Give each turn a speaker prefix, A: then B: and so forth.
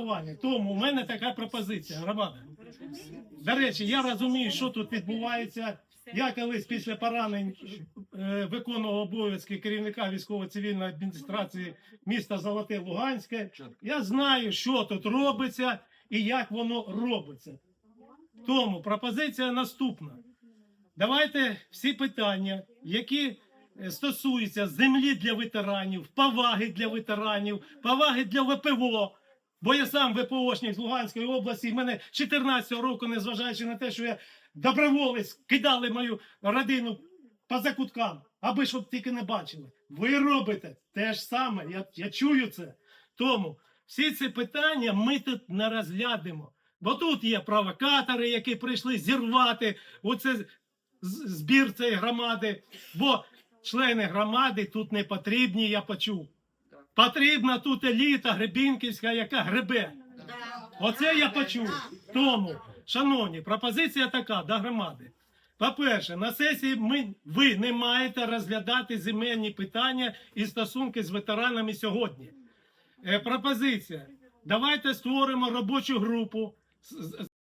A: спілкування. Тому у мене така пропозиція, громада. До речі, я розумію, що тут відбувається. Я колись після поранень е, виконував обов'язки керівника військово-цивільної адміністрації міста Золоте Луганське. Я знаю, що тут робиться і як воно робиться. Тому пропозиція наступна. Давайте всі питання, які е, стосуються землі для ветеранів, поваги для ветеранів, поваги для ВПО. Бо я сам ВПОшник з Луганської області, і мене 14 року, незважаючи на те, що я доброволець, кидали мою родину по закуткам, аби щоб тільки не бачили. Ви робите те ж саме, я, я чую це. Тому всі ці питання ми тут не розглядимо. Бо тут є провокатори, які прийшли зірвати оце збір цієї громади. Бо члени громади тут не потрібні, я почув. Потрібна тут еліта Гребінківська, яка гребе. Оце я почув. Тому, шановні, пропозиція така до громади. По-перше, на сесії ми, ви не маєте розглядати земельні питання і стосунки з ветеранами сьогодні. Е, пропозиція. Давайте створимо робочу групу